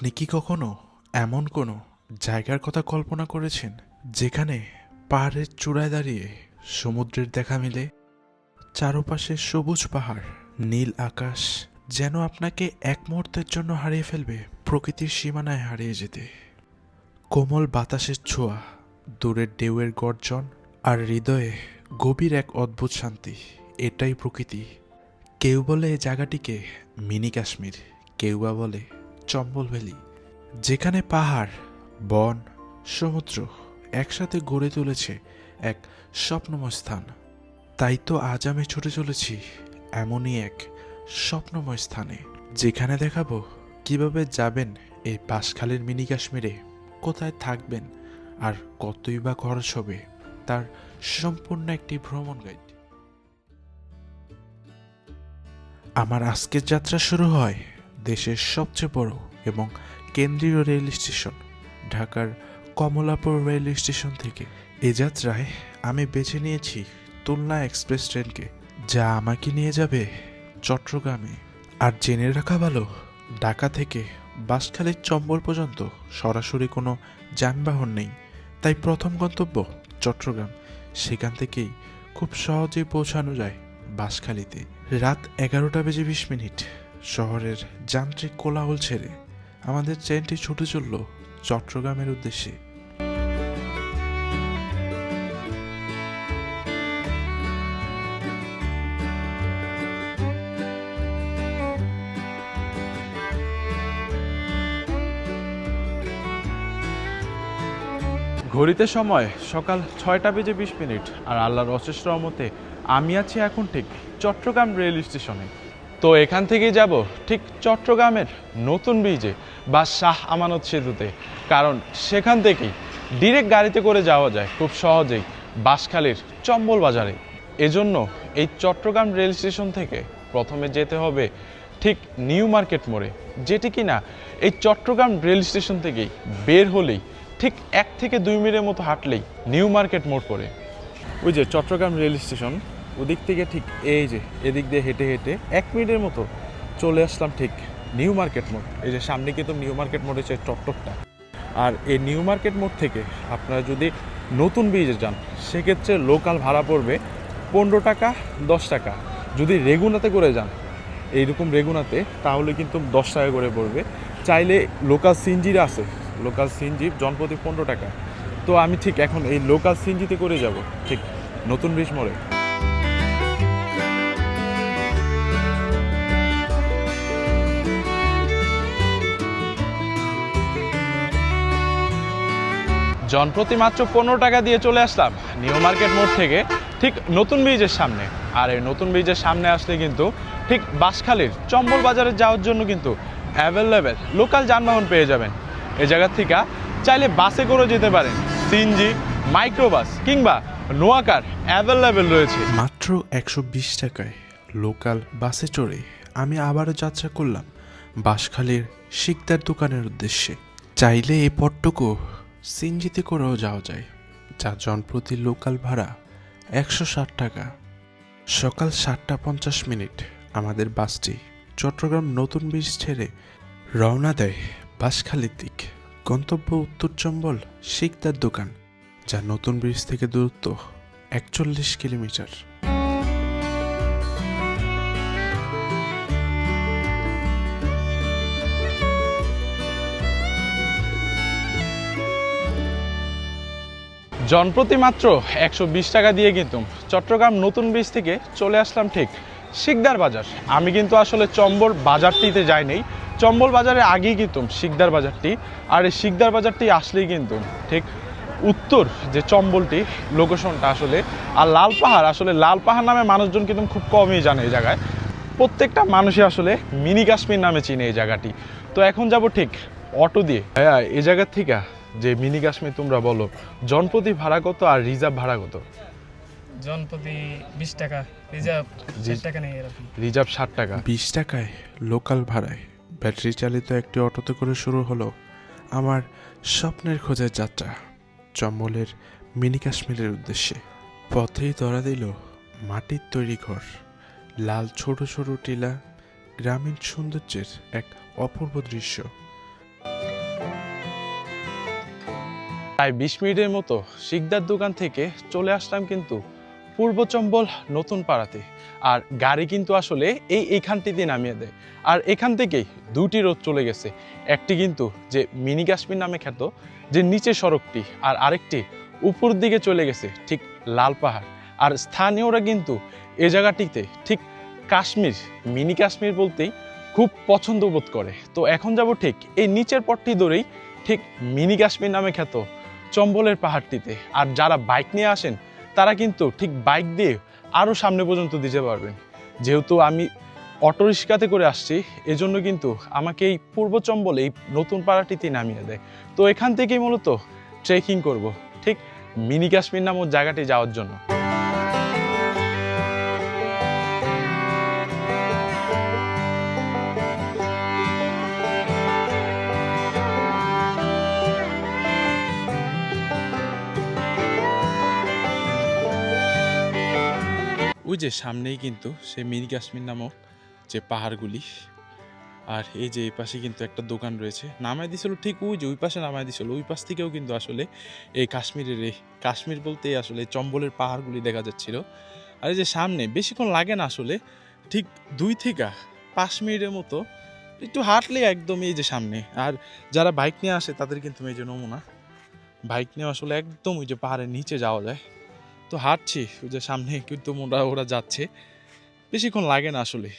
আপনি কি কখনো এমন কোনো জায়গার কথা কল্পনা করেছেন? যেখানে পাহাড়ের চূড়ায় দাঁড়িয়ে সমুদ্রের দেখা মিলে, চারপাশে সবুজ পাহাড়, নীল আকাশ যেন আপনাকে এক মুহূর্তের জন্য হারিয়ে ফেলবে প্রকৃতির সীমানায় হারিয়ে যেতে। কোমল বাতাসের ছোঁয়া, দূরের ঢেউয়ের গর্জন আর হৃদয়ে গভীর এক অদ্ভুত শান্তি, এটাই প্রকৃতি। কেউ বলে এই জায়গাটিকে মিনি কাশ্মীর, কেউ বা বলে চম্বল ভ্যালি, যেখানে পাহাড়, বন, সমুদ্র একসাথে গড়ে তুলেছে এক স্বপ্নময় স্থান। তাই তো আজ আমি ছুটে চলেছি এমনই এক স্বপ্নময় স্থানে, যেখানে দেখাবো কীভাবে যাবেন এই বাঁশখালীর মিনি কাশ্মীরে, কোথায় থাকবেন আর কতই বা খরচ হবে তার সম্পূর্ণ একটি ভ্রমণ গাইড আমার আজকের যাত্রা শুরু হয় দেশের সবচেয়ে বড় এবং কেন্দ্রীয় রেল স্টেশন, ঢাকার কমলাপুর রেল স্টেশন থেকে। এ যাত্রায় আমি বেছে নিয়েছি তুলনা এক্সপ্রেস ট্রেনকে। যা আমাকে নিয়ে যাবে চট্টগ্রামে। আর জেনে রাখা ভালো, ঢাকা থেকে বাসখালীর চম্বল পর্যন্ত সরাসরি কোনো যানবাহন নেই। তাই প্রথম গন্তব্য চট্টগ্রাম। সেখান থেকেই খুব সহজেই পৌঁছানো যায় বাসখালীতে রাত এগারোটা বেজে বিশ মিনিট। শহরের যান্ত্রিক কোলাহল ছেড়ে আমাদের ট্রেনটি ছুটে চলল চট্টগ্রামের উদ্দেশ্যে। ঘড়িতে সময় সকাল ছয়টা বেজে বিশ মিনিট আর আল্লাহর অশেষ রহমতে আমি আছি এখন ঠিক চট্টগ্রাম রেল স্টেশনে। তো এখান থেকে যাব, ঠিক চট্টগ্রামের নতুন ব্রিজে বা শাহ আমানত সেতুতে। কারণ সেখান থেকেই ডিরেক্ট গাড়িতে করে যাওয়া যায় খুব সহজেই বাঁশখালীর চম্বল বাজারে। এজন্য এই চট্টগ্রাম রেল স্টেশন থেকে প্রথমে যেতে হবে ঠিক নিউ মার্কেট মোড়ে, যেটি কিনা এই চট্টগ্রাম রেল স্টেশন থেকেই বের হলেই ঠিক এক থেকে দুই মিনিটের মতো হাঁটলেই নিউ মার্কেট মোড় পড়ে। ওই যে চট্টগ্রাম রেল স্টেশন ওদিক থেকে ঠিক এই যে, এদিক দিয়ে হেঁটে হেঁটে এক মিনিটের মতো চলে আসলাম ঠিক নিউ মার্কেট মোড়। এই যে সামনে কিন্তু নিউ মার্কেট মোড়ে যে চট্টকটা আর এই নিউ মার্কেট মোড় থেকে আপনারা যদি নতুন ব্রিজে যান, সেক্ষেত্রে লোকাল ভাড়া পড়বে পনেরো টাকা, দশ টাকা। যদি রেগুনাতে করে যান, এইরকম রেগুনাতে, তাহলে কিন্তু দশ টাকা করে পড়বে। চাইলে লোকাল সিনজির আছে, লোকাল সিনজি জনপ্রতি পনেরো টাকা। তো আমি ঠিক এখন এই লোকাল সিনজিতে করে যাব, ঠিক নতুন ব্রিজ মোড়ে। জনপ্রতি মাত্র পনেরো টাকা দিয়ে চলে আসলাম নিউ মার্কেট মোড় থেকে ঠিক নতুন ব্রিজের সামনে। আর এই নতুন ব্রিজের সামনে আসলে কিন্তু ঠিক বাঁশখালীর চম্বল বাজারে যাওয়ার জন্য কিন্তু অ্যাভেলেবেল লোকাল যানবাহন পেয়ে যাবেন। এই জায়গা থেকে চাইলে বাসে করে যেতে পারেন। সিএনজি মাইক্রোবাস কিংবা নোয়াকার অ্যাভেলেবেল রয়েছে। মাত্র একশো বিশ টাকায় লোকাল বাসে চড়ে আমি আবারও যাত্রা করলাম বাঁশখালীর শিকদার দোকানের উদ্দেশ্যে। চাইলে এই পথটুকু সিনজিতে করেও যাওয়া যায় যা জনপ্রতি লোকাল ভাড়া একশো ষাট টাকা। সকাল সাতটা পঞ্চাশ মিনিট আমাদের বাসটি চট্টগ্রাম নতুন ব্রিজ ছেড়ে রওনা দেয় বাঁশখালীর দিক। গন্তব্য উত্তর চম্বল, শিকদার দোকান, যা নতুন ব্রিজ থেকে দূরত্ব একচল্লিশ কিলোমিটার। জনপ্রতি মাত্র একশো বিশ টাকা দিয়ে কিন্তু চট্টগ্রাম নতুন ব্রিজ থেকে চলে আসলাম ঠিক শিকদার বাজার। আমি কিন্তু আসলে চম্বল বাজারটিতে যাইনি। চম্বল বাজারের আগেই কিন্তু শিকদার বাজারটি। আর এই শিকদার বাজারটি আসলেই কিন্তু ঠিক উত্তর যে চম্বলটি, লোকেশনটা আসলে। আর লাল পাহাড়, আসলে লাল পাহাড় নামে মানুষজন কিন্তু খুব কমই জানে এই জায়গায়। প্রত্যেকটা মানুষই আসলে মিনি কাশ্মীর নামে চিনে এই জায়গাটি। তো এখন যাব ঠিক অটো দিয়ে। হ্যাঁ এই জায়গার থেকে যে মিনি কাশ্মীর তোমরা বলো জনপ্রতি ভাড়া কত আর রিজার্ভ ভাড়া কত জনপ্রতি বিশ টাকা রিজার্ভ। টাকা নেই রিজার্ভ ষাট টাকা। বিশ টাকায় লোকাল ভাড়ায়। ব্যাটারি চালিত একটি অটোতে করে শুরু হলো আমার স্বপ্নের খোঁজের যাত্রা চম্বলের মিনি কাশ্মীরের উদ্দেশ্যে। পথেই ধরা দিল মাটির তৈরি ঘর লাল ছোট ছোট টিলা গ্রামীণ সৌন্দর্যের এক অপূর্ব দৃশ্য। প্রায় বিশ মিনিটের মতো শিকদার দোকান থেকে চলে আসলাম কিন্তু পূর্ব চম্বল নতুন পাড়াতে। আর গাড়ি কিন্তু আসলে এই এইখানটিতে নামিয়ে দেয়। আর এখান থেকেই দুটি রোড চলে গেছে। একটি কিন্তু যে মিনি কাশ্মীর নামে খ্যাত, যে নিচে সড়কটি, আর আরেকটি উপর দিকে চলে গেছে ঠিক লাল পাহাড়। আর স্থানীয়রা কিন্তু এ জায়গাটিতে ঠিক কাশ্মীর, মিনি কাশ্মীর বলতেই খুব পছন্দ বোধ করে। তো এখন যাব ঠিক এই নিচের পথটি ধরেই ঠিক মিনি কাশ্মীর নামে খ্যাত চম্বলের পাহাড়টিতে। আর যারা বাইক নিয়ে আসেন, তারা কিন্তু ঠিক বাইক দিয়ে আরও সামনে পর্যন্ত দিতে পারবেন। যেহেতু আমি অটো রিক্সাতে করে আসছি, এজন্য কিন্তু আমাকে এই পূর্ব চম্বল, এই নতুন পাড়াটিতে নামিয়ে দেয়। তো এখান থেকেই মূলত ট্রেকিং করব, ঠিক মিনি কাশ্মীর নামক জায়গাটি যাওয়ার জন্য। ওই যে সামনেই কিন্তু সেই মিনি কাশ্মীর নামক যে পাহাড়গুলি, আর এই যে এই পাশে কিন্তু একটা দোকান রয়েছে। নামাই দিছিল ঠিক ওই যে ওই পাশে নামাই দিছিল, ওই পাশ থেকেও কিন্তু আসলে এই কাশ্মীরের এই কাশ্মীর বলতে আসলে চম্বলের পাহাড়গুলি দেখা যাচ্ছিল। আর এই যে সামনে বেশিক্ষণ লাগে না আসলে, ঠিক দুই থেকে পাঁচ মিনিটের মতো একটু হাঁটলে একদম এই যে সামনে। আর যারা বাইক নিয়ে আসে তাদের কিন্তু এই যে নমুনা, বাইক নিয়ে আসলে একদম ওই যে পাহাড়ের নিচে যাওয়া যায়। তো হাঁটছি, ওই যে সামনে কিন্তু ওরা ওরা যাচ্ছে। বেশিক্ষণ লাগে না আসলে।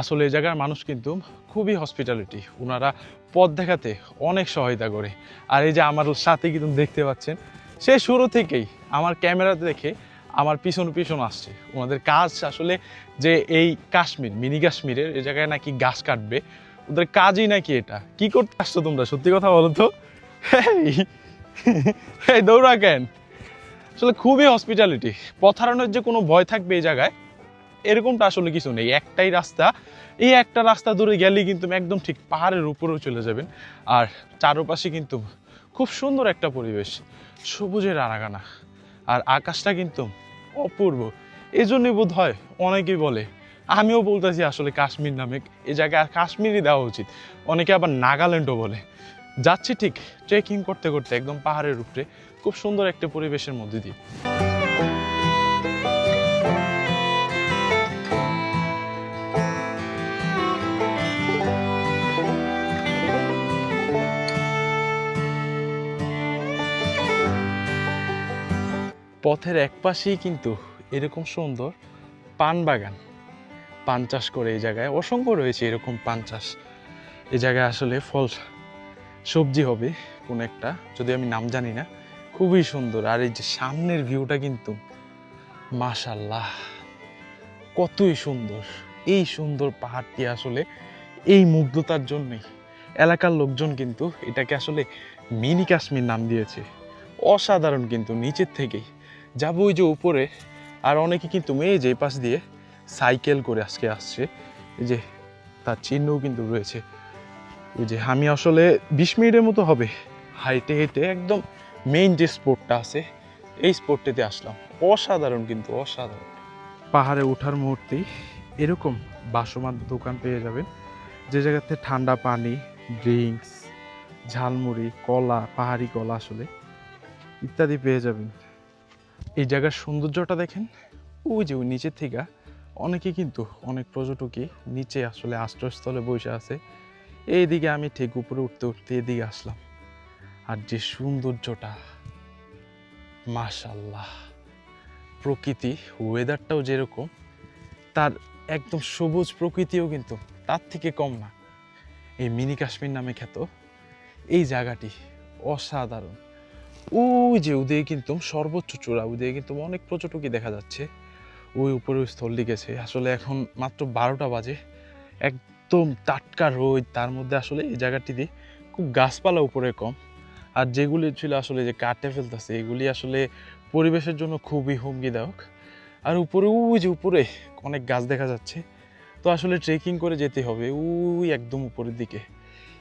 আসলে এই জায়গার মানুষ কিন্তু খুবই হসপিটালিটি ওনারা পথ দেখাতে অনেক সহায়তা করে। আর এই যে আমার সাথে কিন্তু দেখতে পাচ্ছেন, সে শুরু থেকেই আমার ক্যামেরাতে দেখে আমার পিছন পিছন আসছে। ওনাদের কাজ আসলে যে এই কাশ্মীর, মিনি কাশ্মীরের এই জায়গায় নাকি গাছ কাটবে, ওদের কাজই নাকি এটা। কি করতে আসছো তোমরা? সত্যি কথা বলো তো? দৌড়া কেন? আসলে খুবই হসপিটালিটি পথ যে কোনো ভয় থাকবে এই জায়গায়, এরকমটা আসলে কিছু নেই। একটাই রাস্তা, এই একটা রাস্তা ধরে গেলেই কিন্তু একদম ঠিক পাহাড়ের উপরেও চলে যাবেন। আর চারপাশে কিন্তু খুব সুন্দর একটা পরিবেশ, সবুজের আনাগানা। আর আকাশটা কিন্তু অপূর্ব। এই জন্যই বোধ হয় অনেকেই বলে, আমিও বলতেছি আসলে কাশ্মীর নামে এই জায়গায় কাশ্মীরই দেওয়া উচিত। অনেকে আবার নাগাল্যান্ডও বলে। যাচ্ছি ঠিক ট্রেকিং করতে করতে একদম পাহাড়ের উপরে খুব সুন্দর একটা পরিবেশের মধ্যে দিয়ে। পথের এক পাশেই কিন্তু এরকম সুন্দর পান বাগান। পান চাষ করে এই জায়গায় অসংখ্য রয়েছে এরকম পান চাষ। এই জায়গায় আসলে ফল, সবজি হবে কোন একটা, যদি আমি নাম জানি না। খুবই সুন্দর। আর এই যে সামনের ভিউটা কিন্তু মাশাল্লাহ কতই সুন্দর। এই সুন্দর পাহাড়টি আসলে এই মুগ্ধতার জন্যই। এলাকার লোকজন কিন্তু এটাকে আসলে মিনি কাশ্মীর নাম দিয়েছে। অসাধারণ কিন্তু নিচের থেকেই। যাব ওই যে উপরে, আর অনেকে কিন্তু মেয়ে যে পাশ দিয়ে সাইকেল করে আজকে আসছে। যে তার চিহ্নও কিন্তু রয়েছে। ওই যে আমি আসলে বিশ মিনিটের মতো হবে। হাইটে হেঁটে একদম মেইন যে স্পোর্টটা আছে, এই স্পোর্টটিতে আসলাম। অসাধারণ কিন্তু, অসাধারণ। পাহাড়ে ওঠার মুহূর্তেই এরকম বাসমার দোকান পেয়ে যাবেন, যে জায়গাতে ঠান্ডা পানি ড্রিঙ্কস ঝালমুড়ি, কলা, পাহাড়ি কলা আসলে ইত্যাদি পেয়ে যাবেন। এই জায়গার সৌন্দর্যটা দেখেন, ওই যে ওই নিচের থেকে অনেকে কিন্তু, অনেক পর্যটকই নিচে আসলে আশ্রয়স্থলে বসে আছে। এইদিকে আমি ঠিক উপরে উঠতে উঠতে এদিকে আসলাম। আর যে সৌন্দর্যটা মাশাল্লাহ প্রকৃতি ওয়েদারটাও যেরকম, তার একদম সবুজ প্রকৃতিও কিন্তু তার থেকে কম না। এই মিনি কাশ্মীর নামে খ্যাত, এই জায়গাটি অসাধারণ। ওই যে ওদিকে কিন্তু সর্বোচ্চ চূড়া ওদিকে কিন্তু অনেক পর্যটকই দেখা যাচ্ছে। ওই উপরে ওই স্থল গেছে আসলে এখন মাত্র বারোটা বাজে, একদম টাটকা রোদ, তার মধ্যে আসলে এই জায়গাটিতে খুব গাছপালা উপরে কম। আর যেগুলি ছিল আসলে যে কাটে ফেলতেছে, এগুলি আসলে পরিবেশের জন্য খুবই হুমকিদায়ক। আর উপরে, ওই যে উপরে অনেক গাছ দেখা যাচ্ছে। তো আসলে ট্রেকিং করে যেতে হবে, ওই একদম উপরের দিকে।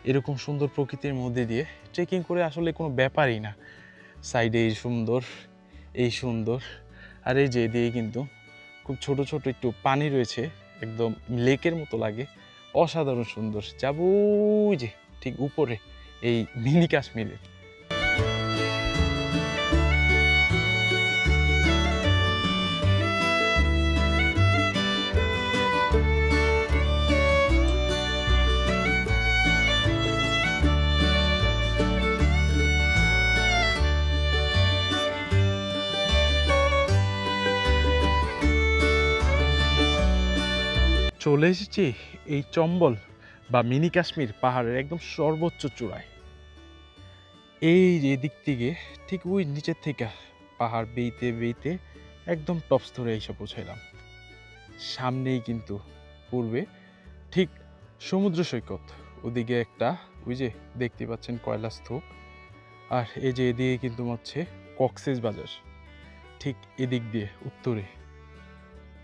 এরকম সুন্দর প্রকৃতির মধ্যে দিয়ে ট্রেকিং করে আসলে কোনো ব্যাপারই না। সাইডে এই সুন্দর এই সুন্দর। আর এই যে এদিকে কিন্তু খুব ছোট ছোট একটু পানি রয়েছে, একদম লেকের মতো লাগে। অসাধারণ সুন্দর। যাব যে ঠিক উপরে, এই মিনি কাশ্মীরে চলে এসেছি এই চম্বল বা মিনি কাশ্মীর পাহাড়ের একদম সর্বোচ্চ চূড়ায়। এই যে দিক থেকে, ঠিক ওই নিচের থেকে পাহাড় বেইতে বেইতে একদম টপ স্তরে এসে পৌঁছাইলাম। সামনেই কিন্তু পূর্বে ঠিক সমুদ্র সৈকত, ওদিকে একটা ওই যে দেখতে পাচ্ছেন কয়লা স্তূপ আর এই যে এদিকে কিন্তু হচ্ছে কক্সেস বাজার, ঠিক এদিক দিয়ে উত্তরে।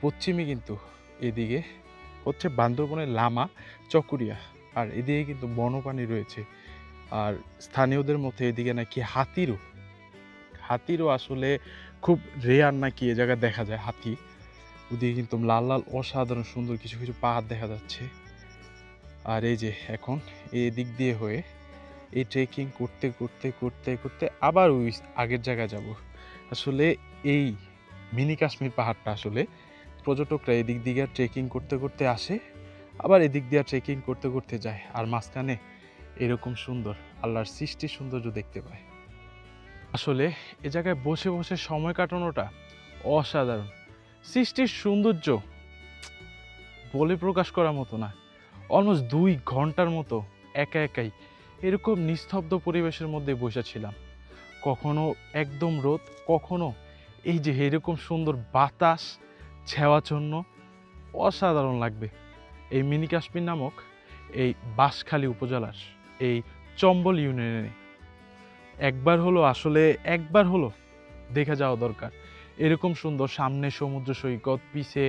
পশ্চিমে কিন্তু এদিকে হচ্ছে বান্দরবনের লামা, চকুরিয়া। আর এদিকে কিন্তু বনপানি রয়েছে। আর স্থানীয়দের মধ্যে এদিকে নাকি হাতিরও। হাতিরও আসলে খুব রেয়ার নাকি এ জায়গায় দেখা যায়, হাতি। ওদিকে কিন্তু লাল লাল, অসাধারণ, সুন্দর কিছু কিছু পাহাড় দেখা যাচ্ছে। আর এই যে এখন এই দিক দিয়ে হয়ে এই ট্রেকিং করতে করতে করতে করতে আবার ওই আগের জায়গায় যাব। আসলে এই মিনি কাশ্মীর পাহাড়টা আসলে পর্যটকরা এদিক দিয়ে ট্রেকিং করতে করতে আসে, আবার এদিক দিয়ে ট্রেকিং করতে করতে যায়, আর মাঝখানে এরকম সুন্দর, আল্লাহর সৃষ্টি সৌন্দর্য দেখতে পায়। আসলে এ জায়গায় বসে বসে সময় কাটানোটা অসাধারণ। সৃষ্টির সৌন্দর্য বলে প্রকাশ করার মতো না। অলমোস্ট দুই ঘণ্টার মতো একা একাই এরকম নিস্তব্ধ পরিবেশের মধ্যে বসেছিলাম কখনো একদম রোদ, কখনো এই যে এরকম সুন্দর বাতাস ছেওয়াচন্ন অসাধারণ লাগবে। এই মিনি কাশ্মীর নামক এই বাঁশখালী উপজেলার এই চম্বল ইউনিয়নে। একবার হলো, আসলে একবার হলো, দেখে যাওয়া দরকার। এরকম সুন্দর সামনে সমুদ্র সৈকত, পিছে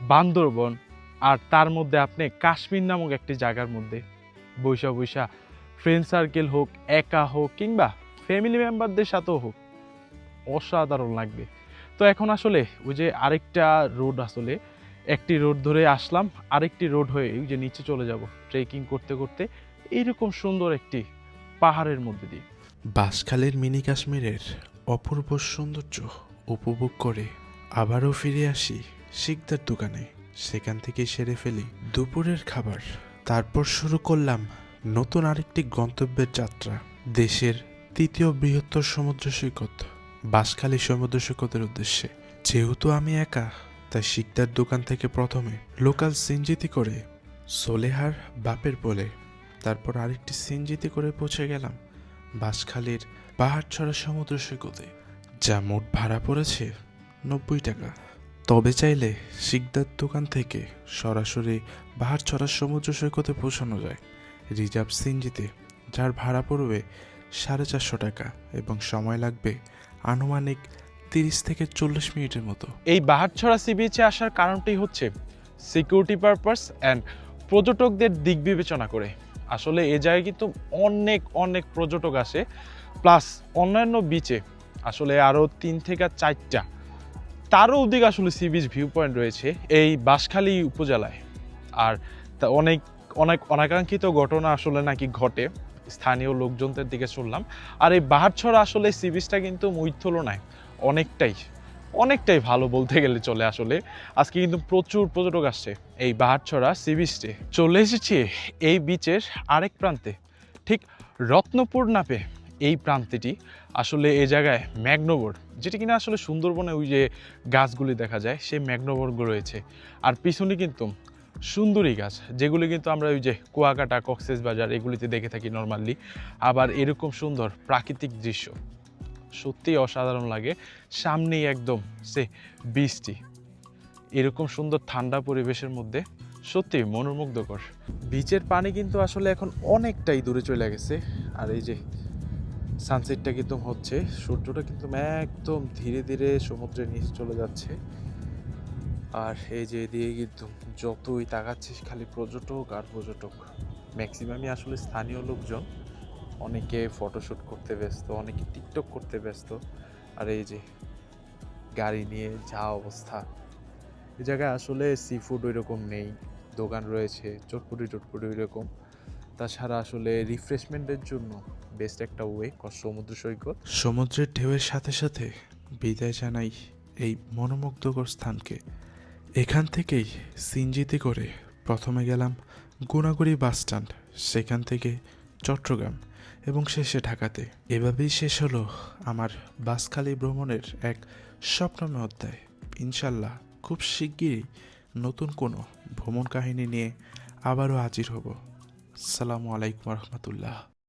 বান্দরবন, আর তার মধ্যে আপনি কাশ্মীর নামক একটি জায়গার মধ্যে বৈশা বৈশা ফ্রেন্ড সার্কেল হোক, একা হোক, কিংবা ফ্যামিলি মেম্বারদের সাথেও হোক, অসাধারণ লাগবে। তো এখন আসলে ওই যে আরেকটা রোড আসলে, একটি রোড ধরে আসলাম, আরেকটি রোড হয়ে ওই যে নিচে চলে যাব ট্রেকিং করতে করতে। এইরকম সুন্দর একটি পাহাড়ের মধ্যে দিয়ে। বাসখালের মিনি কাশ্মীরের অপূর্ব সৌন্দর্য উপভোগ করে আবারও ফিরে আসি শিকদার দোকানে। সেখান থেকে সেরে ফেলি দুপুরের খাবার। তারপর শুরু করলাম নতুন আরেকটি গন্তব্যের যাত্রা, দেশের তৃতীয় বৃহত্তর সমুদ্র সৈকত। সমুদ্র সৈকতের উদ্দেশ্যে। যেহেতু আমি একা, তাই শিকদার দোকান থেকে প্রথমে লোকাল সিনজিতি করে সোলেহার বাপের বলে তারপর আরেকটি সিনজিতি করে পৌঁছে গেলাম বাঁশখালীর পাহাড় ছড়া সমুদ্র সৈকতে, যা মোট ভাড়া পড়েছে নব্বই টাকা। তবে চাইলে শিকদার দোকান থেকে সরাসরি পাহাড় ছড়া সমুদ্র সৈকতে পৌঁছানো যায়। রিজার্ভ সিনজিতে, যার ভাড়া পড়বে সাড়ে চারশো টাকা এবং সময় লাগবে আনুমানিক তিরিশ থেকে চল্লিশ মিনিটের মতো। এই বাহারছড়া সি বিচে আসার কারণটি হচ্ছে সিকিউরিটি পারপাস অ্যান্ড পর্যটকদের দিক বিবেচনা করে। আসলে এ জায়গায় কিন্তু অনেক অনেক পর্যটক আসে প্লাস অন্যান্য বিচে আসলে আরও তিন থেকে চারটা। তারও অধিক আসলে সি বিচ ভিউ পয়েন্ট রয়েছে এই বাঁশখালী উপজেলায়। আর তা অনেক অনেক অনাকাঙ্ক্ষিত ঘটনা আসলে নাকি ঘটে। স্থানীয় লোকজনদের দিকে শুনলাম। আর এই বাহারছড়া আসলে সি বিচটা কিন্তু ওই তুলনায় অনেকটাই অনেকটাই ভালো বলতে গেলে চলে আসলে। আজকে কিন্তু প্রচুর পর্যটক আসছে এই বাহারছড়া সি বিচে চলে এসেছি এই বিচের আরেক প্রান্তে। ঠিক রত্নপুর নাপে এই প্রান্তেটি, আসলে এ জায়গায় ম্যাগনোবর যেটি কিনা আসলে সুন্দরবনে ওই যে গাছগুলি দেখা যায়, সেই ম্যাগনোবরগুলো রয়েছে। আর পিছনে কিন্তু সুন্দরী গাছ, যেগুলি কিন্তু আমরা ওই যে কুয়াকাটা, কক্সেস বাজার এগুলিতে দেখে থাকি নর্মালি আবার এরকম সুন্দর প্রাকৃতিক দৃশ্য, সত্যি অসাধারণ লাগে। সামনেই একদম সে বৃষ্টি, এরকম সুন্দর ঠান্ডা পরিবেশের মধ্যে, সত্যি মনোমুগ্ধকর। বিচের পানি কিন্তু আসলে এখন অনেকটাই দূরে চলে গেছে, আর এই যে সানসেটটা কিন্তু হচ্ছে, সূর্যটা কিন্তু একদম ধীরে ধীরে সমুদ্রের নিচে চলে যাচ্ছে। আর এই যে এদিকে কিন্তু যতই তাকাচ্ছিস, খালি পর্যটক আর পর্যটক। ম্যাক্সিমামই আসলে স্থানীয় লোকজন। অনেকে ফটোশ্যুট করতে ব্যস্ত, অনেকে টিকটক করতে ব্যস্ত। আর এই যে গাড়ি নিয়ে যা অবস্থা। এই জায়গায় আসলে সি ফুড ওই রকম নেই, দোকান রয়েছে, চটপুটি টটপুটি ওই রকম তাছাড়া আসলে রিফ্রেশমেন্টের জন্য বেস্ট একটা ওয়ে সমুদ্র সৈকত। সমুদ্রের ঢেউয়ের সাথে সাথে বিদায় জানাই এই মনোমুগ্ধকর স্থানকে। এখান থেকেই সিনজিতে করে প্রথমে গেলাম গুণাগুড়ি বাস স্ট্যান্ড, সেখান থেকে চট্টগ্রাম এবং শেষে ঢাকাতে। এভাবেই শেষ হলো আমার বাসখালি ভ্রমণের এক স্বপ্নময় অধ্যায়। ইনশাল্লাহ খুব শিগগিরই নতুন কোনো ভ্রমণ কাহিনী নিয়ে আবারও হাজির হব। সালামু আলাইকুম রহমতুল্লাহ।